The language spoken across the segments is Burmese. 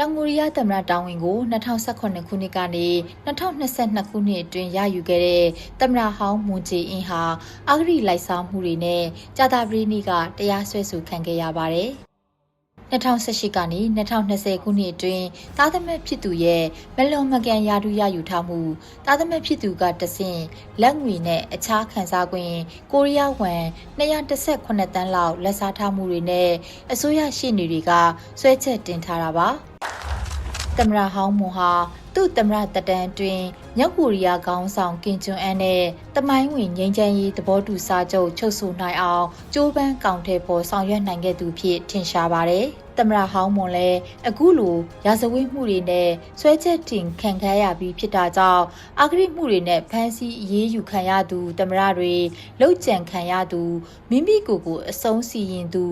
ကိုရီးယားသမ္မတတာဝန်ကို2018ခုနှစ်ကနေ2022ခုနှစ်အတွင်းရယူခဲ့တဲ့သမ္မတဟောင်းမွန်ဂျေအင်းဟာအဂရိလိုက်စားမှုတွေနဲ့ကြာတာပရိနီကတရားစွဲဆိုခံခဲ့ရပါတယ်။2018ကနေ2020ခုနှစ်အတွင်းသားသမက်ဖြစ်သူရဲ့မလွန်မကန်ရာထူးရယူထားမှုသားသမက်ဖြစ်သူကတဆင့်လက်ငွေနဲ့အခြားခံစား권ကိုရီးယားဝမ်218တန်းလောက်လက်စားထားမှုတွေနဲ့အစိုးရရှိနေတွေကဆွဲချက်တင်ထားတာပါ သမ္မတဟောင်းမွန်ဟာသူ့သမ္မတတတန်းတွင်မြောက်ကိုရီးယားခေါင်းဆောင်ကင်ဂျွန်အန်နဲ့တမိုင်းဝင်ငြိမ်းချမ်းရေးသဘောတူစာချုပ်ချုပ်ဆိုနိုင်အောင်ကြိုးပမ်းကောင်ထဲပေါ်ဆောင်ရွက်နိုင်ခဲ့သူဖြစ်ထင်ရှားပါတယ်။သ မ္မတဟောင်းမွန်လည်းအခုလိုရာဇဝတ်မှုတွေနဲ့ဆွဲချက်တင်ခံခဲ့ရပြီးဖြစ်တာကြောင့်အဂရိမှုတွေနဲ့ဖမ်းဆီးအရေးယူခံရသူသမ္မတတွေလှုပ်ကြံခံရသူမိမိကိုယ်ကိုအဆုံးစီရင်သူ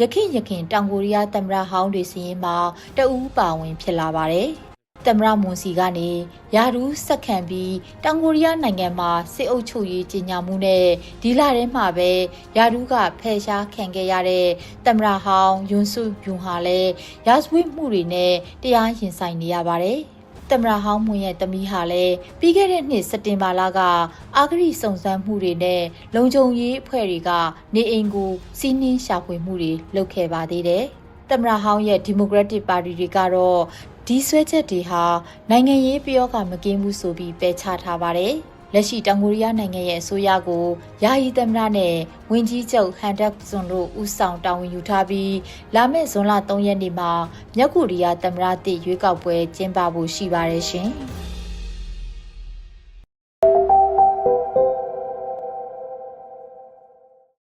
ရခင်ရခင်တောင်ကိုရီးယားသမ္မတဟောင်းတွေစီရင်မှာတအူးပါဝင်ဖြစ်လာပါတယ်။ သမ္မတမွန်စီကနေယာရူးဆက်ခံပြီးတောင်ကိုရီးယားနိုင်ငံမှာစစ်အုပ်ချုပ်ရေးကြီးညာမှုနဲ့ဒီလထဲမှာပဲယာရူးကဖယ်ရှားခံခဲ့ရတဲ့သမ္မတဟောင်းယွန်းစုယွန်ဟာလည်းရာဇဝတ်မှုတွေနဲ့တရားရင်ဆိုင်နေရပါတယ်။သမ္မတဟောင်းမွန်ရဲ့တမီးဟာလည်းပြီးခဲ့တဲ့နှစ်စက်တင်ဘာလကအာဂရိစုံစမ်းမှုတွေနဲ့လုံခြုံရေးအဖွဲ့တွေကနေအိမ်ကိုစီးနင်းရှာဖွေမှုတွေလုပ်ခဲ့ပါသေးတယ်။ သမ္မတဟောင်းရဲ့ဒီမိုကရက်တစ်ပါတီတွေကတော့ဒီဆွဲချက်တွေဟာနိုင်ငံရေးပြောကမကင်းဘူးဆိုပြီးပယ်ချထားပါတယ်။လက်ရှိတောင်ကိုရီးယားနိုင်ငံရဲ့အစိုးရကိုယာယီသမ္မတနဲ့ဝန်ကြီးချုပ်ဟန်ဒက်ဇွန်တို့ဦးဆောင်တာဝန်ယူထားပြီးလာမယ့်ဇွန်လ3ရက်နေ့မှာမြောက်ကိုရီးယားသမ္မတသစ်ရွေးကောက်ပွဲကျင်းပဖို့ရှိပါတယ်ရှင်။